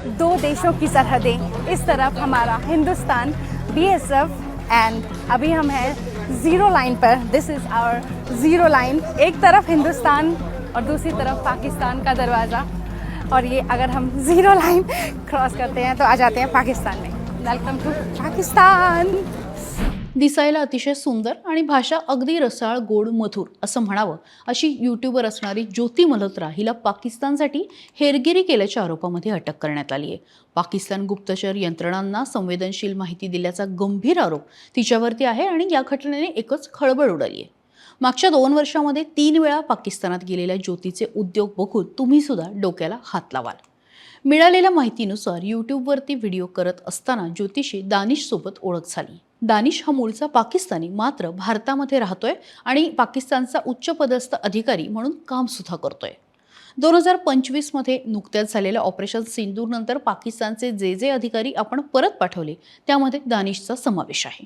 दो देशों की सरहदें। इस तरफ़ हमारा हिंदुस्तान बीएसएफ एंड अभी हम हैं zero line per. This is our zero line एक तरफ़ हिंदुस्तान और दूसरी तरफ़ पाकिस्तान का दरवाज़ा। और ये अगर हम ज़ीरो लाइन क्रॉस करते हैं तो आ जाते हैं पाकिस्तान में। Welcome to Pakistan. दिसायला अतिशय सुंदर आणि भाषा अगदी रसाळ गोड मधुर असं म्हणावं अशी यूट्यूबर असणारी ज्योती मल्होत्रा हिला पाकिस्तानसाठी हेरगिरी केल्याच्या आरोपामध्ये अटक करण्यात आली आहे पाकिस्तान गुप्तचर यंत्रणांना संवेदनशील माहिती दिल्याचा गंभीर आरोप तिच्यावरती आहे आणि या घटनेने एकच खळबळ उडाली आहे मागच्या दोन वर्षामध्ये तीन वेळा पाकिस्तानात गेलेल्या ज्योतीचे उद्योग बघून तुम्ही सुद्धा डोक्याला हात लावाल. मिळालेल्या माहितीनुसार यूट्यूबवरती व्हिडिओ करत असताना ज्योतिषी दानिशसोबत ओळख झाली. दानिश हा मूळचा पाकिस्तानी मात्र भारतामध्ये राहतोय आणि पाकिस्तानचा उच्चपदस्थ अधिकारी म्हणून कामसुद्धा करतोय. दोन हजार पंचवीसमध्ये नुकत्याच झालेल्या ऑपरेशन सिंदूरनंतर पाकिस्तानचे जे जे अधिकारी आपण परत पाठवले त्यामध्ये दानिशचा समावेश आहे.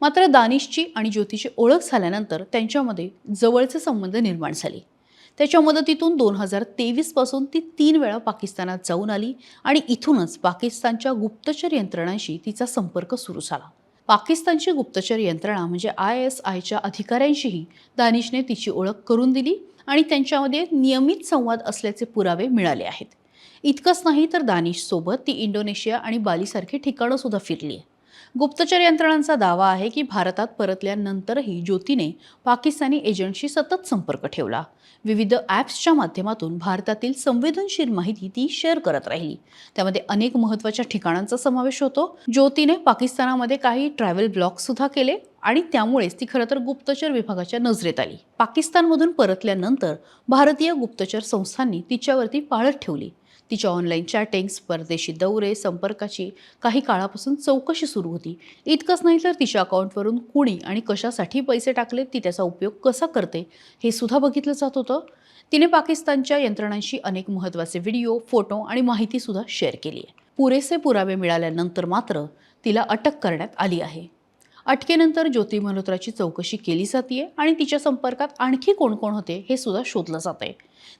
मात्र दानिशची आणि ज्योतीची ओळख झाल्यानंतर त्यांच्यामध्ये जवळचे संबंध निर्माण झाले. त्याच्या मदतीतून दोन हजार तेवीसपासून ती तीन वेळा पाकिस्तानात जाऊन आली आणि इथूनच पाकिस्तानच्या गुप्तचर यंत्रणांशी तिचा संपर्क सुरू झाला. पाकिस्तानची गुप्तचर यंत्रणा म्हणजे आय एस आयच्या अधिकाऱ्यांशीही दानिशने तिची ओळख करून दिली आणि त्यांच्यामध्ये नियमित संवाद असल्याचे पुरावे मिळाले आहेत. इतकंच नाही तर दानिशसोबत ती इंडोनेशिया आणि बालीसारखी ठिकाणंसुद्धा फिरली आहे गुप्तचर यंत्रणांचा दावा आहे की भारतात परतल्यानंतरही ज्योतीने पाकिस्तानी एजंटशी सतत संपर्क ठेवला. विविध ॲप्सच्या माध्यमातून भारतातील संवेदनशील माहिती ती शेअर करत राहिली. त्यामध्ये अनेक महत्त्वाच्या ठिकाणांचा समावेश होतो. ज्योतीने पाकिस्तानामध्ये काही ट्रॅव्हल ब्लॉग सुद्धा केले आणि त्यामुळेच ती खरं तर गुप्तचर विभागाच्या नजरेत आली. पाकिस्तानमधून परतल्यानंतर भारतीय गुप्तचर संस्थांनी तिच्यावरती पाळत ठेवली. तिच्या ऑनलाईन चॅटिंग्स परदेशी दौरे संपर्काची काही काळापासून चौकशी सुरू होती. इतकंच नाही तर तिच्या अकाउंटवरून कुणी आणि कशासाठी पैसे टाकले ती त्याचा उपयोग कसा करते हे सुद्धा बघितलं जात होतं. तिने पाकिस्तानच्या यंत्रणांशी अनेक महत्त्वाचे व्हिडिओ फोटो आणि माहितीसुद्धा शेअर केली आहे. पुरेसे पुरावे मिळाल्यानंतर मात्र तिला अटक करण्यात आली आहे. अटकेनंतर ज्योती मल्होत्राची चौकशी केली जाते आणि तिच्या संपर्कात आणखी कोण कोण होते हे सुद्धा शोधलं जात आहे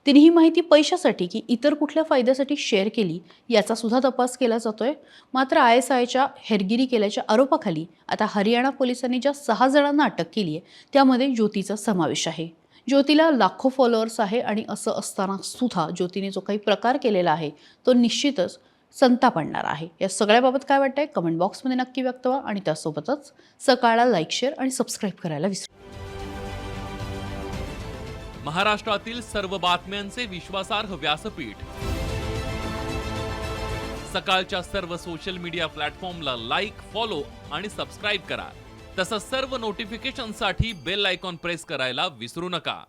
तिने ही माहिती पैशासाठी की इतर कुठल्या फायद्यासाठी शेअर केली याचा सुद्धा तपास केला जातोय. मात्र आय एस आयच्या हेरगिरी केल्याच्या आरोपाखाली आता हरियाणा पोलिसांनी ज्या सहा जणांना अटक केली आहे त्यामध्ये ज्योतीचा समावेश आहे. ज्योतीला लाखो फॉलोअर्स आहे आणि असं असताना सुद्धा ज्योतीने जो काही प्रकार केलेला आहे तो निश्चितच संताप आणणार आहे. या सगळ्याबाबत काय वाटतंय? कमेंट बॉक्समध्ये नक्की व्यक्त व्हा आणि त्यासोबतच सकाळला लाईक शेअर आणि सबस्क्राईब करायला विसरू महाराष्ट्रातील सर्व बातम्यांचे विश्वासार्ह व्यासपीठ. सकाळच्या सर्व सोशल मीडिया प्लॅटफॉर्मला लाईक फॉलो आणि सबस्क्राईब करा. तसंच सर्व नोटिफिकेशनसाठी बेल आयकॉन प्रेस करायला विसरू नका.